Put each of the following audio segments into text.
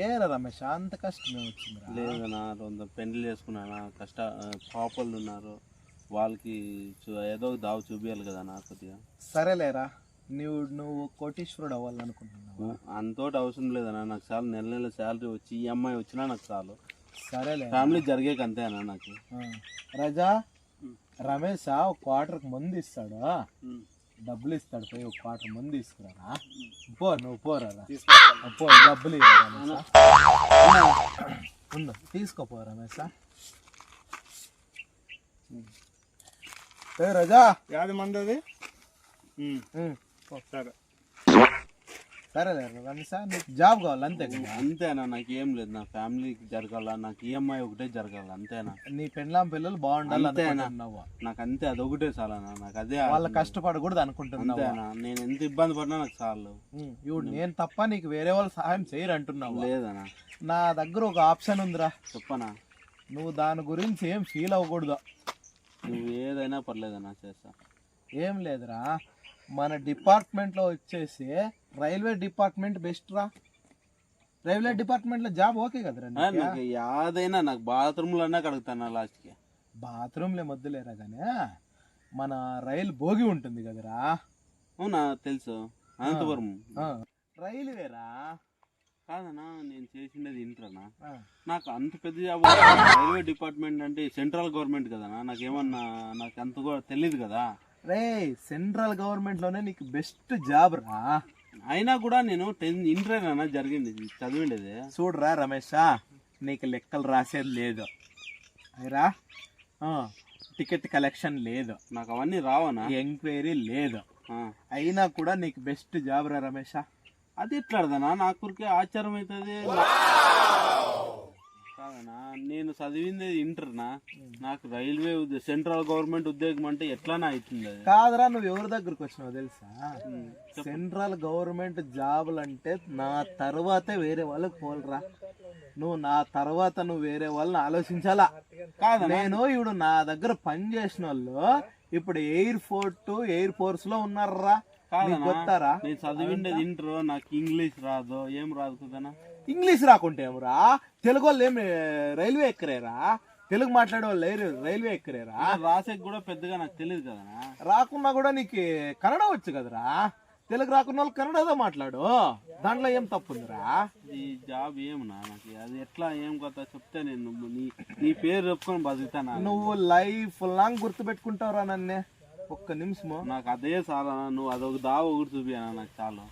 ఏరా రమేష్ అంత కష్టమే వచ్చిందిరా లేదన్నా కొంత పెళ్ళి చేసుకున్నానా కష్ట పాపలు ఉన్నారు వాళ్ళకి ఏదో దావు చూపించాలి కదా నా కొద్దిగా. సరేలేరా నువ్వు నువ్వు కోటీశ్వరుడు అవ్వాలనుకుంటున్నావు? అంతోటి అవసరం లేదన్నా నాకు చాలు నెల నెల శాలరీ వచ్చి ఈఎంఐ వచ్చినా నాకు చాలు. సరేలే ఫ్యామిలీ జరిగేకి అంతేనా నాకు. రజా రమేష్ ఒక క్వార్టర్కి మందు ఇస్తాడు? డబ్బులు ఇస్తాడు పోయి ఒక క్వార్టర్ మందు తీసుకురారా? పో నువ్వు పోరా పో డబ్బులు ఇవ్వరా రమేష్ ఉండు తీసుకోపో రమేష్ ఏ రజా. యాది మంది అది. సరే. సరేలే రమేష్ నీకు జాబ్ కావాలి అంతే అంతేనా నాకు ఏం లేదు నా ఫ్యామిలీకి జరగాల నాకు ఈఎంఐ ఒకటే జరగాల అంతేనా? నీ పెళ్ళాం పిల్లలు బాగుండాలి అంతేనా? నాకు అంతే అదొకటే చాలనా నాకు అదే వాళ్ళ కష్టపడకూడదు అనుకుంటున్నావు. అంతేనా? నేను ఎంత ఇబ్బంది పడినా నాకు చాలు. ఇప్పుడు నేను తప్ప నీకు వేరే వాళ్ళు సహాయం చేయరు అంటున్నావు. లేదనా? నా దగ్గర ఒక ఆప్షన్ ఉందిరా. చెప్పనా? నువ్వు దాని గురించి ఏం ఫీల్ అవ్వకూడదు. నువ్వు ఏదైనా పర్లేదన్నా చేస్తా. ఏం లేదురా. మన డిపార్ట్మెంట్లో వచ్చేసి రైల్వే డిపార్ట్మెంట్ బెస్ట్ రా. రైల్వే డిపార్ట్మెంట్లో జాబ్ ఓకే కదరా నాకు యాదైనా నాకు బాత్రూమ్లో అన్నా కడుగుతాను లాస్ట్కి బాత్రూంలే మొద్దులేరా కానీ మన రైలు భోగి ఉంటుంది కదరా అవునా తెలుసు. అనంతపురం. రైల్వేరా కాదన్నా నేను చేసిండేది ఇంటర్నా? నాకు అంత పెద్ద జాబ్ రైల్వే డిపార్ట్మెంట్ అంటే సెంట్రల్ గవర్నమెంట్ కదనా నాకేమన్నా నాకు అంత కూడా తెలియదు కదా. రే సెంట్రల్ గవర్నమెంట్లోనే నీకు బెస్ట్ జాబ్ రా. అయినా కూడా నేను టెన్త్ ఇంటర్ అన్నా జరిగింది చదివిండేది. చూడరా రమేష్ నీకు లెక్కలు రాసేది లేదు. అయిరా? టికెట్ కలెక్షన్ లేదు. నాకు అవన్నీ రావనా? ఎంక్వైరీ లేదు. ఆ. అయినా కూడా నీకు బెస్ట్ జాబ్ రా రమేష్. అది ఎట్లాడదనా నాకు ఊరికే ఆశ్చర్యం అవుతుంది కాదనా నేను చదివింది ఇంటర్నా నాకు రైల్వే సెంట్రల్ గవర్నమెంట్ ఉద్యోగం అంటే ఎట్లానా అవుతుంది అది? కాదురా నువ్వు ఎవరి దగ్గరకు వచ్చినావు తెలుసా? సెంట్రల్ గవర్నమెంట్ జాబులు అంటే నా తర్వాతే వేరే వాళ్ళకి పోలరా నువ్వు నా తర్వాత నువ్వు వేరే వాళ్ళని ఆలోచించాలా? కాదనా నేను ఇప్పుడు నా దగ్గర పని చేసిన వాళ్ళు ఇప్పుడు ఎయిర్ ఫోర్ట్ ఎయిర్ ఫోర్స్లో ఉన్నారా నేను నాకు ఇంగ్లీష్ రాదు ఏం రాదు కదనా ఇంగ్లీష్ రాకుంటే ఏమరా తెలుగు వాళ్ళు ఏమి రైల్వే ఎక్కరేరా? తెలుగు మాట్లాడే వాళ్ళు రైల్వే ఎక్కరేరా? రాసే కూడా పెద్దగా నాకు తెలియదు కదనా రాకున్నా కూడా నీకు కన్నడ వచ్చు కదరా? తెలుగు రాకున్న వాళ్ళు కన్నడతో మాట్లాడు. దాంట్లో ఏం తప్పుందిరా? ఈ జాబ్ ఏమన్నా నాకు? అది ఎట్లా ఏం కొత్త చెప్తే నేను నీ నీ పేరు చెప్పుకొని బతుకుతాను? నువ్వు లైఫ్ లాంగ్ గుర్తు పెట్టుకుంటావురా నన్నే. ఒక్క నిమిషము. నాకు అదే చాలా నువ్వు అదొక దావ ఒకటి చూపియనా నాకు చాలు.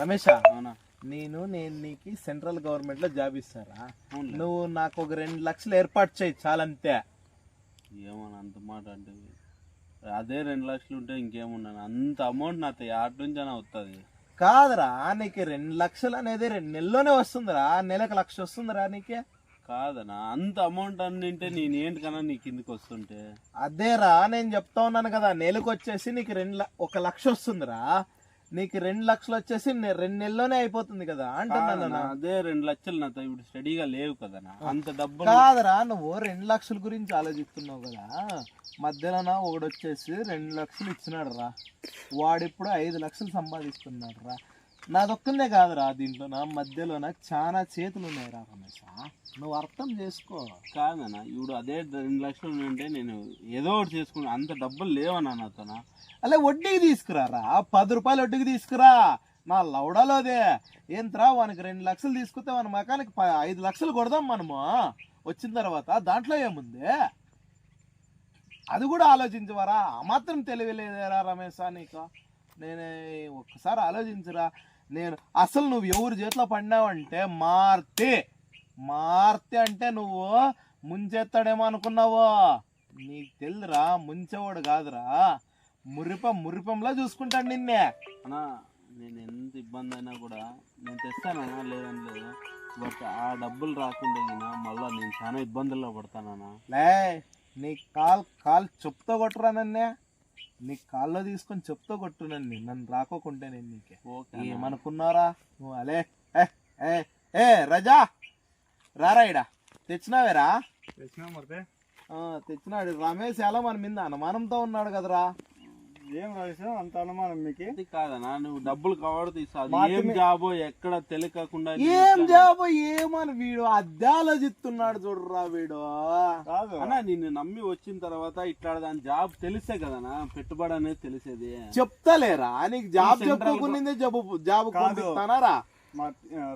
రమేష్ అవునా? నేను నేను నీకు సెంట్రల్ గవర్నమెంట్లో జాబ్ ఇస్తారా? అవునులే. నువ్వు నాకు ఒక రెండు లక్షలు ఏర్పాటు చేయి చాలంతే. ఏమన్నా అంత మాట అంటే అదే రెండు లక్షలు ఉంటే ఇంకేమున్నాను అంత అమౌంట్ నాతో యాడ్ నుంచి అని వస్తుంది కాదురా నీకు రెండు లక్షలు అనేది రెండు నెలలోనే వస్తుందిరా. నెలకు లక్ష వస్తుందిరా నీకే. కాదనా? అంత అమౌంట్ అన్నింటే నేను ఏంటికన్నా నీ కిందకి వస్తుంటే? అదేరా నేను చెప్తా ఉన్నాను కదా నెలకు వచ్చేసి నీకు రెండు ల- ఒక లక్ష వస్తుందిరా. నీకు రెండు లక్షలు వచ్చేసి నె- రెండు నెలలోనే అయిపోతుంది కదా అంటున్నాను కాదనా, అదే రెండు లక్షలు నాతో ఇప్పుడు స్టడీగా లేవు కదనా? అంత డబ్బులు కాదురా నువ్వు రెండు లక్షల గురించి ఆలోచిస్తున్నావు కదా. మధ్యలోన ఒకడు వచ్చేసి రెండు లక్షలు ఇచ్చినాడు రా వాడిప్పుడు ఐదు లక్షలు సంపాదిస్తున్నాడు రా నాదొక్కనే కాదురా దీంట్లో. నా మధ్యలో నాకు చాలా చేతులు ఉన్నాయి రా రమేష్. నువ్వు అర్థం చేసుకో. కాదనా ఇప్పుడు అదే రెండు లక్షలు ఉంటే నేను ఏదో ఒకటి చేసుకున్నా. అంత డబ్బులు లేవన్నా నాతోనా అలా వడ్డీకి తీసుకురారా? పది రూపాయలు వడ్డీకి తీసుకురా. నా లౌడాలోదే ఏంట్రా వానికి రెండు లక్షలు తీసుకుంటే మన మకానికి ఐదు లక్షలు కొడదాం మనము. వచ్చిన తర్వాత దాంట్లో ఏముంది? అది కూడా ఆలోచించవరా? ఆ మాత్రం తెలియలేదేరా రమేష్ నీకు. నేను ఒక్కసారి ఆలోచించరా? నేను అసలు నువ్వు ఎవరి చేతిలో పడినావంటే మార్తే. మార్తే అంటే నువ్వు ముంచెత్తాడేమో అనుకున్నావు? నీకు తెలుదురా ముంచేవాడు కాదురా. మురిపం మురిపంలా చూసుకుంటాడు నిన్నే. అన్నా నేను ఎంత ఇబ్బంది అయినా కూడా నేను తెస్తానన్నా లేదని లేదు? బట్ ఆ డబ్బులు రాకుండా మళ్ళీ నేను చాలా ఇబ్బందుల్లో పడతానన్నా. లే నీ కాల్ కాల్ చెప్తో కొట్టురా నన్నే. నీ కాల్లో తీసుకొని చెప్తో కొట్టు నన్ను. నన్ను రాకోకుంటే నేను నీకే. ఓకే ఏమనుకున్నారా నువ్వు అలే. ఏ ఏ ఏ రజా! రారా ఇడా తెచ్చినావేరా? తెచ్చినా తెచ్చినాడు. రమేష్ ఎలా మన మీద అనుమానంతో ఉన్నాడు కదరా? ఏం రమేష్ అంత అనుమానం మీకు? అది కాదనా నువ్వు డబ్బులు తీసావు. మార్చి ఏం జాబో ఎక్కడ తెలియకుండా ఏం జాబ్ ఏమని వీడు అద్దె ఆలోచిస్తున్నాడు చూడరా వీడు. కాదు. అన్నా నిన్ను నమ్మి వచ్చిన తర్వాత ఇట్లా దాని జాబ్ తెలిసే కదనా పెట్టుబడి అనేది తెలిసేది. చెప్తలేరా? నీకు జాబ్ చెప్పుకునిందే జాబ్ జాబ్. పంపిస్తానారా?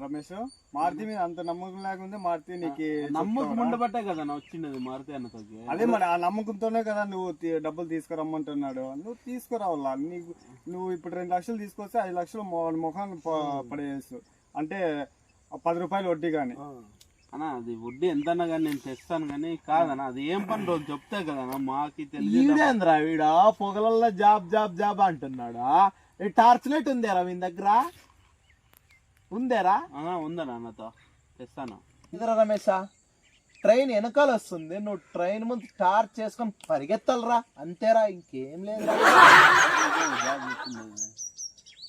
రమేష్ మారుతి మీద అంత నమ్మకం లేకుంటే మారుతి నీకు నమ్మకం? ఉండబట్టే కదా నా వచ్చినది మారుతి అన్నతోకి. అదే మరి ఆ నమ్మకంతోనే కదా నువ్వు డబ్బులు తీసుకురమ్మంటున్నాడు. నువ్వు తీసుకురావాలా నీకు నువ్వు ఇప్పుడు రెండు లక్షలు తీసుకొస్తే ఐదు లక్షలు మొఖాన్ని ప- పడేయచ్చు. అంటే పది రూపాయలు వడ్డీ కానీ అన్నా అది వడ్డీ ఎంతన్నా కానీ నేను తెస్తాను కానీ కాదన్నా అది ఏం పని రోజు చెప్తే కదనా మాకి తెలియదు. వీడు? పొగలల్లో జాబ్ జాబ్ జాబ్ అంటున్నాడు? ఈ టార్చ్ లైట్ ఉందేరా మీ దగ్గర? ఉందేరా? అన్నా ఉందన్నా అన్నతో. తెస్తాను. ఇదరా రమేష ట్రైన్ వెనకాల వస్తుంది. నువ్వు ట్రైన్ ముందు టార్చ్ చేసుకొని పరిగెత్తాలరా. అంతేరా ఇంకేం వచ్చింది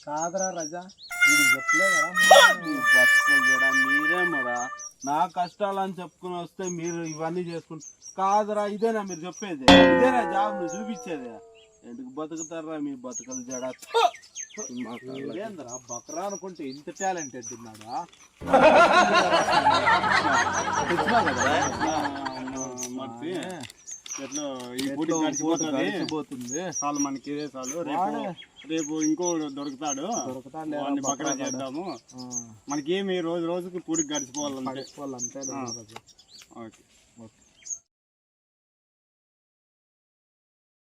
కాదురా రజా వీడు చెప్పలేదురా. మీ బతుకులు కూడా మీరే మరా. నా కష్టాలు అని చెప్పుకుని వస్తే మీరు ఇవన్నీ చేసుకుంటారు కాదురా ఇదేనా మీరు చెప్పేది? ఇదేనా జాబ్? నువ్వు చూపించేది. ఎందుకు బతుకుతారా మీ బతుకలు జడ? ఏంద్రా బక్రా అనుకుంటే ఇంత టాలెంటెడ్ ఉన్నాడా మర్చి ఎట్లా ఈ పూటి గడిచిపోతుంది చాలు మనకి ఇదే చాలు. రేపు రేపు ఇంకో దొరుకుతాడు. దొరకతాడు వాడిని బక్రా. చేద్దాము. మనకేమి రోజు రోజుకి పూడికి గడిచిపోవాలంటే పడిపోవాలి అంతే. ఓకే.